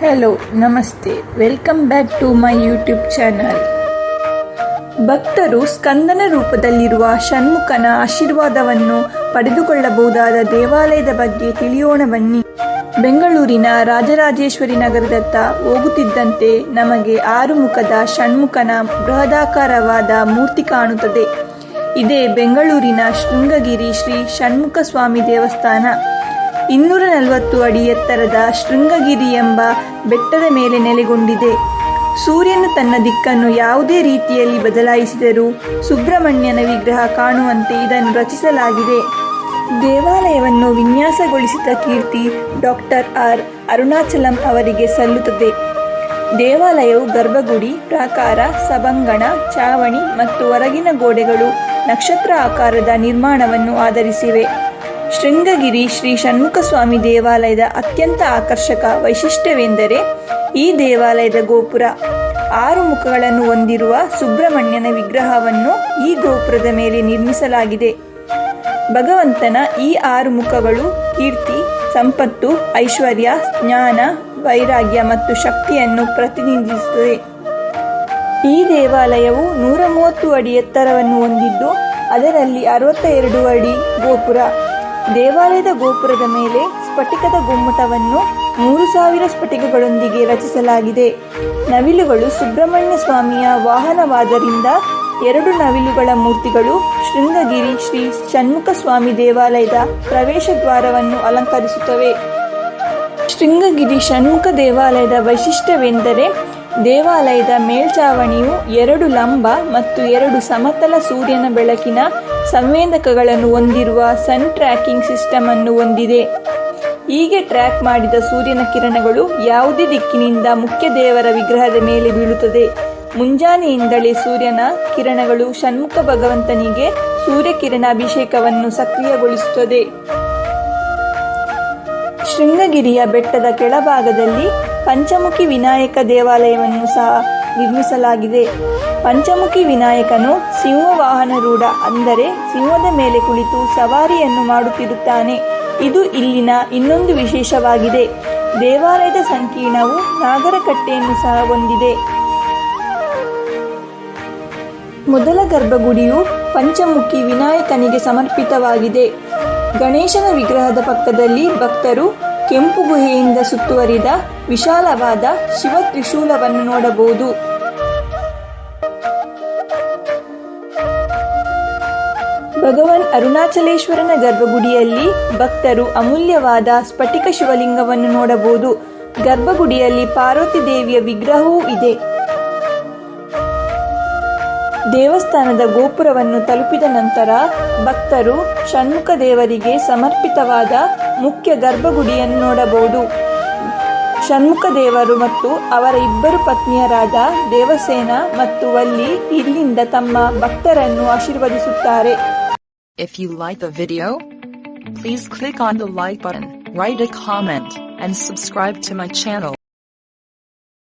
Hello namaste welcome back to my YouTube channel ಭಕ್ತರು ಸ್ಕಂದನ ರೂಪದಲ್ಲಿರುವ ಷಣ್ಮುಖನ ಆಶೀರ್ವಾದವನ್ನು ಪಡೆದುಕೊಳ್ಳಬಹುದಾದ ದೇವಾಲಯದ ಬಗ್ಗೆ ತಿಳಿಯೋಣ ಬನ್ನಿ ಬೆಂಗಳೂರಿನ ರಾಜರಾಜೇಶ್ವರಿ ನಗರದತ್ತ ಹೋಗುತ್ತಿದ್ದಂತೆ ನಮಗೆ ಆರು ಮುಖದ ಷಣ್ಮುಖನ ಬೃಹದಾಕಾರವಾದ ಮೂರ್ತಿ ಕಾಣುತ್ತದೆ. ಇದೇ ಬೆಂಗಳೂರಿನ ಶೃಂಗಗಿರಿ ಶ್ರೀ ಷಣ್ಮುಖ ಸ್ವಾಮಿ ದೇವಸ್ಥಾನ. ಇನ್ನೂರ ನಲವತ್ತು ಅಡಿ ಎತ್ತರದ ಶೃಂಗಗಿರಿ ಎಂಬ ಬೆಟ್ಟದ ಮೇಲೆ ನೆಲೆಗೊಂಡಿದೆ. ಸೂರ್ಯನು ತನ್ನ ದಿಕ್ಕನ್ನು ಯಾವುದೇ ರೀತಿಯಲ್ಲಿ ಬದಲಾಯಿಸಿದರೂ ಸುಬ್ರಹ್ಮಣ್ಯನ ವಿಗ್ರಹ ಕಾಣುವಂತೆ ಇದನ್ನು ರಚಿಸಲಾಗಿದೆ. ದೇವಾಲಯವನ್ನು ವಿನ್ಯಾಸಗೊಳಿಸಿದ ಕೀರ್ತಿ ಡಾಕ್ಟರ್ ಆರ್. ಅರುಣಾಚಲಂ ಅವರಿಗೆ ಸಲ್ಲುತ್ತದೆ. ದೇವಾಲಯವು ಗರ್ಭಗುಡಿ, ಪ್ರಾಕಾರ, ಸಭಾಂಗಣ, ಚಾವಣಿ ಮತ್ತು ಹೊರಗಿನ ಗೋಡೆಗಳು ನಕ್ಷತ್ರ ಆಕಾರದ ನಿರ್ಮಾಣವನ್ನು ಆಧರಿಸಿವೆ. ಶೃಂಗಗಿರಿ ಶ್ರೀ ಷಣ್ಮುಖಸ್ವಾಮಿ ದೇವಾಲಯದ ಅತ್ಯಂತ ಆಕರ್ಷಕ ವೈಶಿಷ್ಟ್ಯವೆಂದರೆ ಈ ದೇವಾಲಯದ ಗೋಪುರ. ಆರು ಮುಖಗಳನ್ನು ಹೊಂದಿರುವ ಸುಬ್ರಹ್ಮಣ್ಯನ ವಿಗ್ರಹವನ್ನು ಈ ಗೋಪುರದ ಮೇಲೆ ನಿರ್ಮಿಸಲಾಗಿದೆ. ಭಗವಂತನ ಈ ಆರು ಮುಖಗಳು ಕೀರ್ತಿ, ಸಂಪತ್ತು, ಐಶ್ವರ್ಯ, ಜ್ಞಾನ, ವೈರಾಗ್ಯ ಮತ್ತು ಶಕ್ತಿಯನ್ನು ಪ್ರತಿನಿಧಿಸುತ್ತದೆ ಈ ದೇವಾಲಯವು ನೂರ ಮೂವತ್ತು ಅಡಿ ಎತ್ತರವನ್ನು ಹೊಂದಿದ್ದು, ಅದರಲ್ಲಿ ಅರವತ್ತ ಎರಡು ಅಡಿ ಗೋಪುರ. ದೇವಾಲಯದ ಗೋಪುರದ ಮೇಲೆ ಸ್ಫಟಿಕದ ಗುಮ್ಮಟವನ್ನು ಮೂರು ಸಾವಿರ ಸ್ಫಟಿಕಗಳೊಂದಿಗೆ ರಚಿಸಲಾಗಿದೆ. ನವಿಲುಗಳು ಸುಬ್ರಹ್ಮಣ್ಯ ಸ್ವಾಮಿಯ ವಾಹನವಾದರಿಂದ ಎರಡು ನವಿಲುಗಳ ಮೂರ್ತಿಗಳು ಶೃಂಗಗಿರಿ ಶ್ರೀ ಷಣ್ಮುಖ ಸ್ವಾಮಿ ದೇವಾಲಯದ ಪ್ರವೇಶ ದ್ವಾರವನ್ನು ಅಲಂಕರಿಸುತ್ತವೆ. ಶೃಂಗಗಿರಿ ಷಣ್ಮುಖ ದೇವಾಲಯದ ವೈಶಿಷ್ಟ್ಯವೆಂದರೆ ದೇವಾಲಯದ ಮೇಲ್ಛಾವಣಿಯು ಎರಡು ಲಂಬ ಮತ್ತು ಎರಡು ಸಮತಲ ಸೂರ್ಯನ ಬೆಳಕಿನ ಸಂವೇದಕಗಳನ್ನು ಹೊಂದಿರುವ ಸನ್ ಟ್ರ್ಯಾಕಿಂಗ್ ಸಿಸ್ಟಮ್ ಅನ್ನು ಹೊಂದಿದೆ. ಹೀಗೆ ಟ್ರ್ಯಾಕ್ ಮಾಡಿದ ಸೂರ್ಯನ ಕಿರಣಗಳು ಯಾವುದೇ ದಿಕ್ಕಿನಿಂದ ಮುಖ್ಯ ದೇವರ ವಿಗ್ರಹದ ಮೇಲೆ ಬೀಳುತ್ತದೆ. ಮುಂಜಾನೆಯಿಂದಲೇ ಸೂರ್ಯನ ಕಿರಣಗಳು ಷಣ್ಮುಖ ಭಗವಂತನಿಗೆ ಸೂರ್ಯಕಿರಣ ಅಭಿಷೇಕವನ್ನು ಸಕ್ರಿಯಗೊಳಿಸುತ್ತದೆ. ಶೃಂಗಗಿರಿಯ ಬೆಟ್ಟದ ಕೆಳಭಾಗದಲ್ಲಿ ಪಂಚಮುಖಿ ವಿನಾಯಕ ದೇವಾಲಯವನ್ನು ಸಹ ನಿರ್ಮಿಸಲಾಗಿದೆ. ಪಂಚಮುಖಿ ವಿನಾಯಕನು ಸಿಂಹವಾಹನರೂಢ ಅಂದರೆ ಸಿಂಹದ ಮೇಲೆ ಕುಳಿತು ಸವಾರಿಯನ್ನು ಮಾಡುತ್ತಿರುತ್ತಾನೆ. ಇದು ಇಲ್ಲಿನ ಇನ್ನೊಂದು ವಿಶೇಷವಾಗಿದೆ. ದೇವಾಲಯದ ಸಂಕೀರ್ಣವು ನಾಗರಕಟ್ಟೆಯನ್ನು ಸಹ ಹೊಂದಿದೆ. ಮೊದಲ ಗರ್ಭಗುಡಿಯು ಪಂಚಮುಖಿ ವಿನಾಯಕನಿಗೆ ಸಮರ್ಪಿತವಾಗಿದೆ. ಗಣೇಶನ ವಿಗ್ರಹದ ಪಕ್ಕದಲ್ಲಿ ಭಕ್ತರು ಕೆಂಪು ಗುಹೆಯಿಂದ ಸುತ್ತುವರಿದ ವಿಶಾಲವಾದ ಶಿವ ತ್ರಿಶೂಲವನ್ನು ನೋಡಬಹುದು. ಭಗವಾನ್ ಅರುಣಾಚಲೇಶ್ವರನ ಗರ್ಭಗುಡಿಯಲ್ಲಿ ಭಕ್ತರು ಅಮೂಲ್ಯವಾದ ಸ್ಫಟಿಕ ಶಿವಲಿಂಗವನ್ನು ನೋಡಬಹುದು. ಗರ್ಭಗುಡಿಯಲ್ಲಿ ಪಾರ್ವತಿ ದೇವಿಯ ವಿಗ್ರಹವೂ ಇದೆ. ದೇವಸ್ಥಾನದ ಗೋಪುರವನ್ನು ತಲುಪಿದ ನಂತರ ಭಕ್ತರು ಷಣ್ಮುಖ ದೇವರಿಗೆ ಸಮರ್ಪಿತವಾದ ಮುಖ್ಯ ಗರ್ಭಗುಡಿಯನ್ನು ನೋಡಬಹುದು ಷಣ್ಮುಖ ದೇವರು ಮತ್ತು ಅವರ ಇಬ್ಬರು ಪತ್ನಿಯರಾದ ದೇವಸೇನ ಮತ್ತು ವಲ್ಲಿ ಇಲ್ಲಿಂದ ತಮ್ಮ ಭಕ್ತರನ್ನು ಆಶೀರ್ವದಿಸುತ್ತಾರೆ If you like the video, please click on the like button, write a comment, and subscribe to my channel.